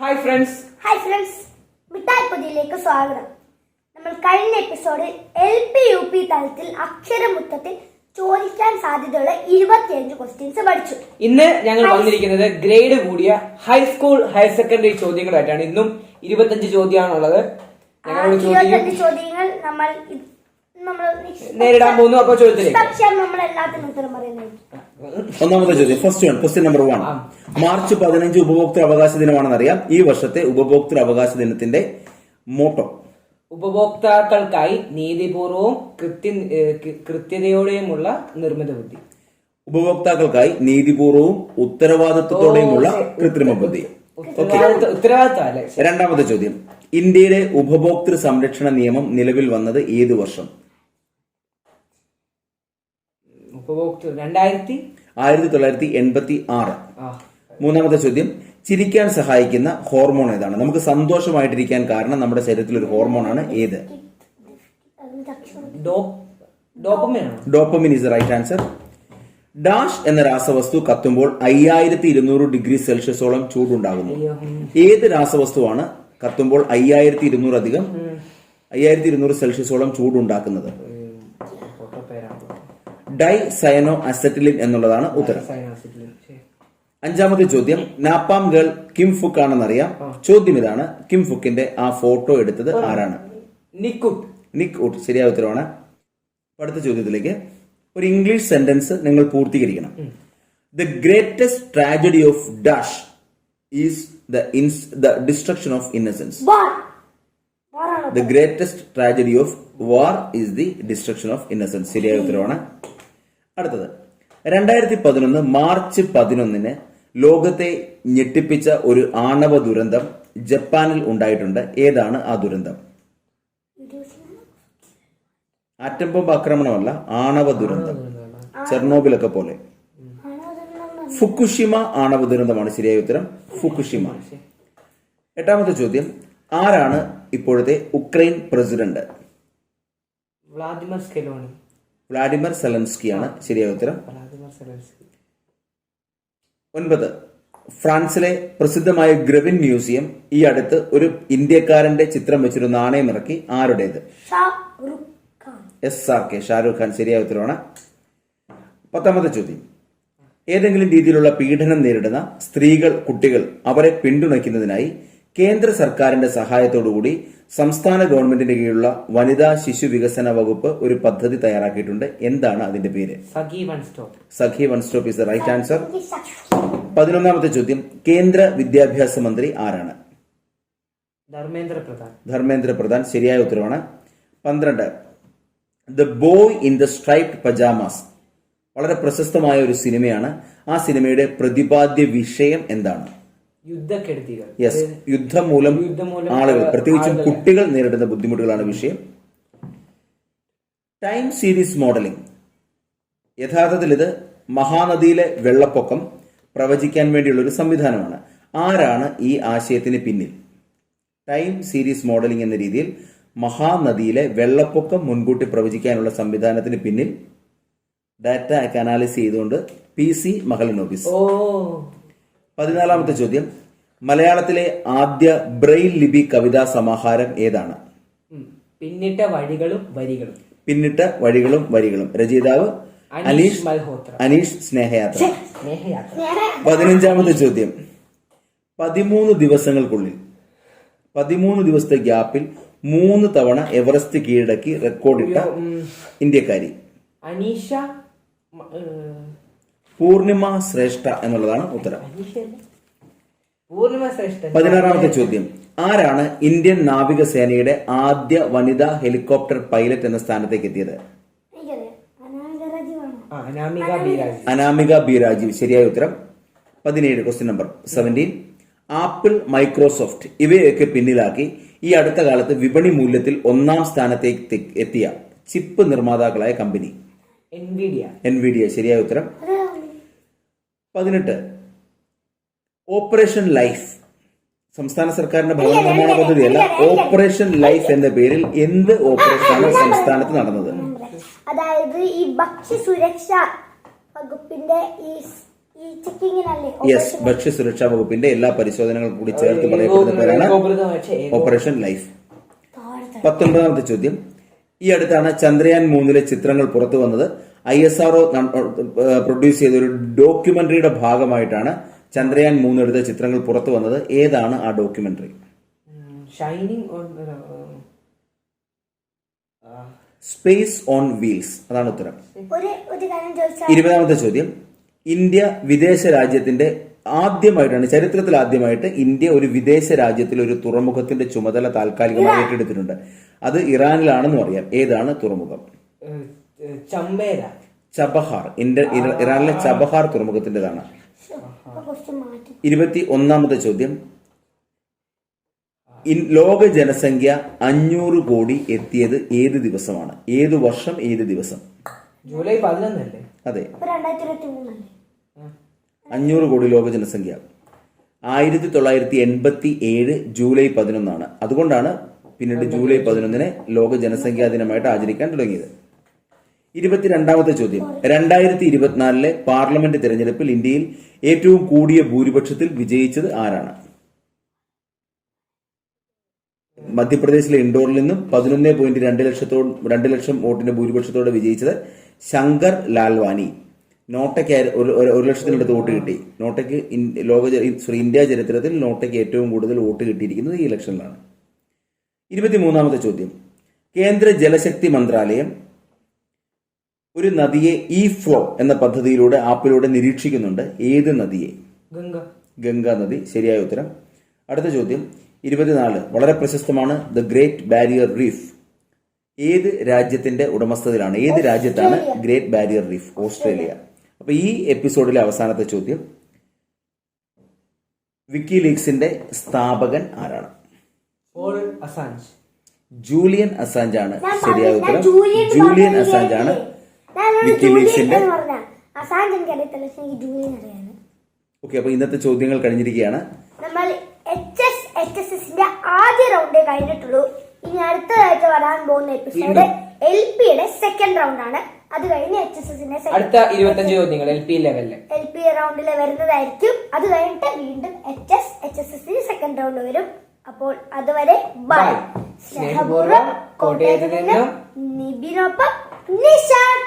Hi friends hi friends മിഠായി പൊതിയിലേക്ക് സ്വാഗതം. നമ്മൾ കഴിഞ്ഞ എപ്പിസോഡിൽ എൽ പി യു പി തലത്തിൽ അക്ഷരമുത്തത്തിൽ ചോദിക്കാൻ സാധ്യതയുള്ള ഇരുപത്തിയഞ്ച് ക്വസ്റ്റ്യൻസ് പഠിച്ചു. ഇന്ന് ഞങ്ങൾ വന്നിരിക്കുന്നത് ഗ്രേഡ് കൂടിയ ഹൈസ്കൂൾ ഹയർ സെക്കൻഡറി ചോദ്യങ്ങളായിട്ടാണ്. ഇന്നും ഇരുപത്തഞ്ച് ചോദ്യമാണുള്ളത്. ആ ഞങ്ങളോട് ഇരുപത്തിയഞ്ച് ചോദിക്കും ചോദ്യങ്ങൾ നമ്മൾ ഇത് നമ്മൾ നേരിടാൻ പോകുന്നു. അപ്പൊ ചോദ്യത്തിലേക്ക്. പക്ഷേ നമ്മൾ എല്ലാത്തിനും ഉത്തരം പറയുന്നതായിരിക്കും. ഒന്നാമത്തെ ചോദ്യം. First one question number one March പതിനഞ്ച് ഉപഭോക്തൃ അവകാശ ദിനമാണെന്നറിയാം. ഈ വർഷത്തെ ഉപഭോക്തൃ അവകാശ ദിനത്തിന്റെ മോട്ടോ ഉപഭോക്താക്കൾക്കായി നീതിപൂർവവും കൃത്യ കൃത്യതയോടെയുമുള്ള നിർമ്മിത ബുദ്ധി. ഉപഭോക്താക്കൾക്കായി നീതിപൂർവവും ഉത്തരവാദിത്വത്തോടെയുമുള്ള കൃത്രിമ ബുദ്ധി. രണ്ടാമത്തെ ചോദ്യം. ഇന്ത്യയിലെ ഉപഭോക്തൃ സംരക്ഷണ നിയമം നിലവിൽ വന്നത് ഏതു വർഷം? ഉപഭോക്തൃ രണ്ടായിരത്തി ആയിരത്തി തൊള്ളായിരത്തി എൺപത്തി ആറ്. ആ. മൂന്നാമത്തെ ചോദ്യം ചിരിക്കാൻ സഹായിക്കുന്ന ഹോർമോൺ ഏതാണ്? നമുക്ക് സന്തോഷമായിട്ടിരിക്കാൻ കാരണം നമ്മുടെ ശരീരത്തിൽ ഒരു ഹോർമോൺ ആണ് ഏത് dopamine is right answer dash എന്ന രാസവസ്തു കത്തുമ്പോൾ അയ്യായിരത്തി ഇരുന്നൂറ് ഡിഗ്രി സെൽഷ്യസോളം ചൂടുണ്ടാകുന്നു. ഏത് രാസവസ്തുവാണ് കത്തുമ്പോൾ അയ്യായിരത്തി ഇരുന്നൂറ് അധികം? അയ്യായിരത്തി ഇരുന്നൂറ് സെൽഷ്യസോളം ചൂടുണ്ടാക്കുന്നത്. ഡൈ സയനോ അസറ്റിലിൻ എന്നുള്ളതാണ് ഉത്തരം അഞ്ചാമത്തെ ചോദ്യം നാപ്പാം ഗേൾ കിം ഫുക്ക് ആണെന്നറിയാം. ചോദ്യം ഇതാണ് കിം ഫുക്കിന്റെ ആ ഫോട്ടോ എടുത്തത് ആരാണ്? നിക്കുട്ട്. നിക് ഊട്ട് ശരിയായ ഉത്തരവാണ് അടുത്ത ചോദ്യത്തിലേക്ക് ഒരു ഇംഗ്ലീഷ് സെന്റൻസ് നിങ്ങൾ പൂർത്തീകരിക്കണം. The greatest tragedy of dash is the ins the destruction of innocence war വാറാണ് the greatest tragedy of war is the destruction of innocence ശരിയായ ഉത്തരവാണ് അടുത്തത്. രണ്ടായിരത്തി പതിനൊന്ന് മാർച്ച് പതിനൊന്നിന് ലോകത്തെ ഞെട്ടിപ്പിച്ച ഒരു ആണവ ദുരന്തം ജപ്പാനിൽ ഉണ്ടായിട്ടുണ്ട്. ഏതാണ് ആ ദുരന്തം? ആറ്റം ബോംബ് ആക്രമണമല്ല ആണവ ദുരന്തം. ചെർണോബിലൊക്കെ പോലെ. ഫുക്കുഷിമ ആണവ ദുരന്തമാണ് ശരിയായ ഉത്തരം. ഫുക്കുഷിമ. എട്ടാമത്തെ ചോദ്യം. ആരാണ് ഇപ്പോഴത്തെ Ukraine president? Vladimir Scaloni. Vladimir സെലൻസ്കിയാണ്. ശരിയായ ഉത്തരം? സെലൻസ്കി. ഒൻപത്. ഫ്രാൻസിലെ പ്രസിദ്ധമായ ഗ്രവിൻ മ്യൂസിയം ഈ അടുത്ത് ഒരു ഇന്ത്യക്കാരന്റെ ചിത്രം വെച്ചൊരു നാണയം ഇറക്കി. ആരുടേത്? S R K. Shahrukh Khan. ശരിയായ ഉത്തരവാണ്. പത്താമത്തെ ചോദ്യം. ഏതെങ്കിലും രീതിയിലുള്ള പീഡനം നേരിടുന്ന സ്ത്രീകൾ കുട്ടികൾ അവരെ പിന്തുണയ്ക്കുന്നതിനായി കേന്ദ്ര സർക്കാരിന്റെ സഹായത്തോടുകൂടി സംസ്ഥാന ഗവൺമെന്റിന്റെ കീഴിലുള്ള വനിതാ ശിശു വികസന വകുപ്പ് ഒരു പദ്ധതി തയ്യാറാക്കിയിട്ടുണ്ട്. എന്താണ് അതിന്റെ പേര്? Sakhi one stop. Is the right answer പതിനൊന്നാമത്തെ ചോദ്യം കേന്ദ്ര വിദ്യാഭ്യാസ മന്ത്രി ആരാണ്? ധർമ്മേന്ദ്ര പ്രധാൻ. ധർമ്മേന്ദ്ര പ്രധാൻ ശരിയായ ഉത്തരവാണ്. പന്ത്രണ്ട് the boy in the striped pyjamas വളരെ പ്രശസ്തമായ ഒരു സിനിമയാണ്. ആ സിനിമയുടെ പ്രതിപാദ്യ വിഷയം എന്താണ്? യുദ്ധക്കെടുതികൾ. യെസ് യുദ്ധം മൂലം ആളുകൾ പ്രത്യേകിച്ചും കുട്ടികൾ നേരിടുന്ന ബുദ്ധിമുട്ടുകളാണ് വിഷയം. ടൈം സീരീസ് മോഡലിംഗ് യഥാർത്ഥത്തിൽ ഇത് മഹാനദിയിലെ വെള്ളപ്പൊക്കം പ്രവചിക്കാൻ വേണ്ടിയുള്ള ഒരു സംവിധാനമാണ്. ആരാണ് ഈ ആശയത്തിന് പിന്നിൽ? ടൈം സീരീസ് മോഡലിംഗ് എന്ന രീതിയിൽ മഹാനദിയിലെ വെള്ളപ്പൊക്കം മുൻകൂട്ടി പ്രവചിക്കാനുള്ള സംവിധാനത്തിന് പിന്നിൽ ഡാറ്റ അനാലിസ് ചെയ്തുകൊണ്ട് പി സി മഹലിനോബിസ്. ഓ പതിനാലാമത്തെ ചോദ്യം. മലയാളത്തിലെ ആദ്യ ബ്രെയിൽ ലിപി കവിതാ സമാഹാരം ഏതാണ്. പിന്നിട്ട വഴികളും വരികളും. പിന്നിട്ട വഴികളും വരികളും. രചയിതാവ് അനീഷ് മൽഹോത്ര. അനീഷ് സ്നേഹയാത്ര. പതിനഞ്ചാമത്തെ ചോദ്യം. പതിമൂന്ന് ദിവസങ്ങൾക്കുള്ളിൽ പതിമൂന്ന് ദിവസത്തെ ഗ്യാപ്പിൽ മൂന്ന് തവണ എവറസ്റ്റ് കീഴടക്കി റെക്കോർഡിട്ട. ഇന്ത്യക്കാരി. അനീഷ പൂർണിമ ശ്രേഷ്ഠ എന്നുള്ളതാണ് ഉത്തരം. പതിനാറാമത്തെ ചോദ്യം. ആരാണ് ഇന്ത്യൻ നാവികസേനയുടെ ആദ്യ വനിതാ ഹെലികോപ്റ്റർ പൈലറ്റ് എന്ന സ്ഥാനത്തേക്ക് എത്തിയത്? അനാമിക ബി രാജീവ് ശരിയായ ഉത്തരം. പതിനേഴ് question number seventeen Apple Microsoft ഇവയൊക്കെ പിന്നിലാക്കി ഈ അടുത്ത കാലത്ത് വിപണി മൂല്യത്തിൽ ഒന്നാം സ്ഥാനത്തേക്ക് എത്തിയ ചിപ്പ് നിർമ്മാതാക്കളായ കമ്പനി. എൻവിഡിയ എൻവിഡിയ ശരിയായ ഉത്തരം. പതിനെട്ട്. Operation life. സംസ്ഥാന സർക്കാരിന്റെ ഭവന നിർമ്മാണ പദ്ധതിയല്ല ഓപ്പറേഷൻ ലൈഫ് എന്ന പേരിൽ എന്ത് ഓപ്പറേഷനാണ് സംസ്ഥാനത്ത് നടന്നത്? അതായത് ഈ ഭക്ഷ്യ സുരക്ഷ വകുപ്പിന്റെ ഈ ഭക്ഷ്യ സുരക്ഷാ യെസ് വകുപ്പിന്റെ എല്ലാ പരിശോധനകളും കൂടി ചേർത്ത് പറയപ്പെടുന്ന പേരാണ് ഓപ്പറേഷൻ ലൈഫ്. പത്തൊൻപതാമത്തെ ചോദ്യം. ഈ അടുത്താണ് ചന്ദ്രയാൻ മൂന്നിലെ ചിത്രങ്ങൾ പുറത്തു വന്നത്. ഐ എസ് ആർഒ പ്രൊഡ്യൂസ് ചെയ്ത ഒരു ഡോക്യുമെന്ററിയുടെ ഭാഗമായിട്ടാണ് ചന്ദ്രയാൻ മൂന്ന് എടുത്ത ചിത്രങ്ങൾ പുറത്തു വന്നത്. ഏതാണ് ആ documentary? Shining on space on wheels. അതാണ് ഉത്തരം. ഒരു ഒരു കാര്യം ചോദിച്ചാൽ ഇരുപതാമത്തെ ചോദ്യം. ഇന്ത്യ വിദേശ രാജ്യത്തിന്റെ ആദ്യമായിട്ടാണ് ചരിത്രത്തിൽ ആദ്യമായിട്ട് ഇന്ത്യ ഒരു വിദേശ രാജ്യത്തിൽ ഒരു തുറമുഖത്തിന്റെ ചുമതല താൽക്കാലികമായി ഏറ്റെടുത്തിട്ടുണ്ട്. അത് ഇറാനിലാണെന്ന് അറിയാം. ഏതാണ് തുറമുഖം? ചമ്പേര ചബഹാർ. ഇന്ത്യ ഇറാനിലെ ചബഹാർ തുറമുഖത്തിന്റേതാണ് ഇരുപത്തി ഒന്നാമത്തെ ചോദ്യം. ഇൻ- ലോക ജനസംഖ്യ അഞ്ഞൂറ് കോടി എത്തിയത് ഏത് ദിവസമാണ്? ഏത് വർഷം ഏത് ദിവസം? ജൂലൈ പതിനൊന്നല്ലേ? അതെ. അഞ്ഞൂറ് കോടി ലോക ജനസംഖ്യ. ആയിരത്തി തൊള്ളായിരത്തി എൺപത്തി ഏഴ് ജൂലൈ പതിനൊന്നാണ്. അതുകൊണ്ടാണ് പിന്നീട് ജൂലൈ പതിനൊന്നിനെ ലോക ജനസംഖ്യാ ദിനമായിട്ട് ആചരിക്കാൻ തുടങ്ങിയത്. ഇരുപത്തിരണ്ടാമത്തെ ചോദ്യം. രണ്ടായിരത്തി ഇരുപത്തിനാലിലെ പാർലമെന്റ് തെരഞ്ഞെടുപ്പിൽ ഇന്ത്യയിൽ ഏറ്റവും കൂടിയ ഭൂരിപക്ഷത്തിൽ വിജയിച്ചത് ആരാണ്? മധ്യപ്രദേശിലെ ഇൻഡോറിൽ നിന്നും പതിനൊന്ന് പോയിന്റ് രണ്ട് ലക്ഷത്തോട് രണ്ട് ലക്ഷം വോട്ടിന്റെ ഭൂരിപക്ഷത്തോടെ വിജയിച്ചത് ശങ്കർ ലാൽവാനി. നോട്ടയ്ക്ക് ഒരു ലക്ഷത്തിനടുത്ത് വോട്ട് കിട്ടി. നോട്ടയ്ക്ക് ലോക സോറി ഇന്ത്യ ചരിത്രത്തിൽ നോട്ടയ്ക്ക് ഏറ്റവും കൂടുതൽ വോട്ട് കിട്ടിയിരിക്കുന്നത് ഈ ഇലക്ഷനിലാണ്. ഇരുപത്തിമൂന്നാമത്തെ ചോദ്യം. കേന്ദ്ര ജലശക്തി മന്ത്രാലയം ഒരു നദിയെ ഇ ഫ്ലോ എന്ന പദ്ധതിയിലൂടെ ആപ്പിലൂടെ നിരീക്ഷിക്കുന്നുണ്ട്. ഏത് നദിയെ? ഗംഗ. ഗംഗാ നദി. ശരിയായ ഉത്തരം. അടുത്ത ചോദ്യം. ഇരുപത്തിനാല്. വളരെ പ്രശസ്തമാണ് ദ ഗ്രേറ്റ് ബാരിയർ റീഫ്. ഏത് രാജ്യത്തിന്റെ ഉടമസ്ഥതയിലാണ്? ഏത് രാജ്യത്താണ് ഗ്രേറ്റ് ബാരിയർ റീഫ്? ഓസ്ട്രേലിയ. അപ്പൊ ഈ എപ്പിസോഡിലെ അവസാനത്തെ ചോദ്യം. വിക്കി ലീഗ്സിന്റെ സ്ഥാപകൻ ആരാണ്? Paul Assange. ജൂലിയൻ അസാഞ്ച് ആണ് ശരിയായ ഉത്തരം. ജൂലിയൻ ജൂലിയൻ അസാഞ്ച് ആണ് ഓക്കെ അപ്പൊ ഇന്നത്തെ ചോദ്യങ്ങൾ കഴിഞ്ഞിരിക്കുകയാണ്. നമ്മൾ എച്ച് എസ് എച്ച് എസ് എസിന്റെ ആദ്യ റൗണ്ടേ കഴിഞ്ഞിട്ടുള്ളൂ. ഇനി അടുത്തതായിട്ട് വരാൻ പോകുന്ന എപ്പിസോഡ് എൽ പിയുടെ സെക്കൻഡ് റൗണ്ട് ആണ്. അത് കഴിഞ്ഞ് എച്ച് എസ് എസിന്റെ അടുത്ത ഇരുപത്തഞ്ച് ചോദ്യങ്ങൾ എൽ പി ലെവലിൽ എൽ പി റൗണ്ടിൽ വരുന്നതായിരിക്കും. അത് കഴിഞ്ഞിട്ട് വീണ്ടും എച്ച് എസ് എച്ച് എസ് എസിന് സെക്കൻഡ് റൗണ്ട് വരും. അപ്പോൾ അതുവരെ ബൈ. സ്നേഹപൂർവം കോട്ടയത്ത് നിന്നും നിബിനൊപ്പം നിഷാദ്.